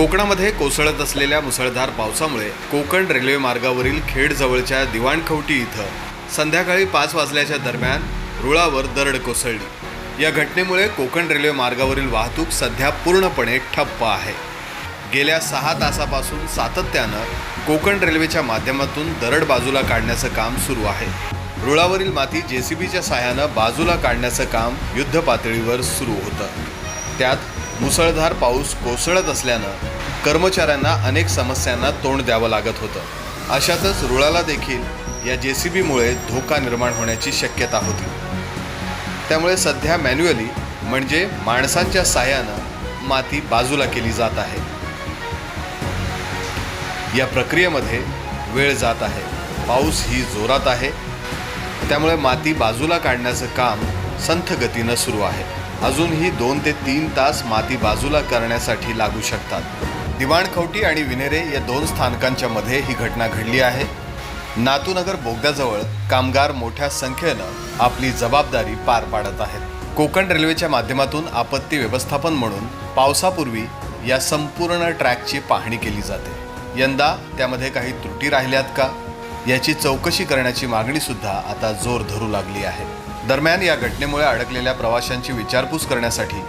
कोकणामध्ये कोसळत असलेल्या मुसळधार पावसामुळे कोकण रेल्वे मार्गावरील खेडजवळच्या दिवाणखवटी इथं संध्याकाळी पाच वाजल्याच्या दरम्यान रुळावर दरड कोसळली. या घटनेमुळे कोकण रेल्वे मार्गावरील वाहतूक सध्या पूर्णपणे ठप्प आहे. गेल्या सहा तासापासून सातत्यानं कोकण रेल्वेच्या माध्यमातून दरड बाजूला काढण्याचं काम सुरू आहे. रुळावरील माती जेसीबीच्या सहाय्यानं बाजूला काढण्याचं काम युद्ध पातळीवर सुरू होतं. त्यात मुसळधार पाऊस कोसळत असल्यानं कर्मचाऱ्यांना अनेक समस्यांना तोंड द्यावं लागत होतं. अशातच रुळाला देखील या जे सी बीमुळे धोका निर्माण होण्याची शक्यता होती. त्यामुळे सध्या मॅन्युअली म्हणजे माणसांच्या साह्यानं माती बाजूला केली जात आहे. या प्रक्रियेमध्ये वेळ जात आहे. पाऊस ही जोरात आहे. त्यामुळे माती बाजूला काढण्याचं काम संथ गतीनं सुरू आहे. अजूनही दोन ते तीन तास माती बाजूला करण्यासाठी लागू शकतात. दिवाणखवटी आणि विनेरे या दोन स्थानकांच्या मध्ये ही घटना घडली आहे. नातूनगर बोगद्याजवळ कामगार मोठ्या संख्येनं आपली जबाबदारी पार पाडत आहेत. कोकण रेल्वेच्या माध्यमातून आपत्ती व्यवस्थापन म्हणून पावसापूर्वी या संपूर्ण ट्रॅकची पाहणी केली जाते. यंदा त्यामध्ये काही त्रुटी राहिल्यात का? याची चौकशी करण्याची मागणी सुद्धा आता जोर धरू लागली आहे. दरम्यान या घटनेमुळे अडकलेल्या प्रवाशांची विचारपूस करण्यासाठी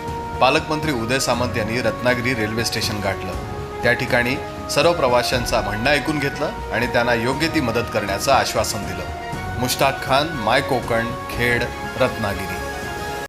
पालकमंत्री उदय सामंत यांनी रत्नागिरी रेल्वे स्टेशन गाठलं. त्या ठिकाणी सर्व प्रवाशांचा म्हणणं ऐकून घेतलं आणि त्यांना योग्य ती मदत करण्याचं आश्वासन दिलं. मुश्ताक खान माय कोकण खेड रत्नागिरी.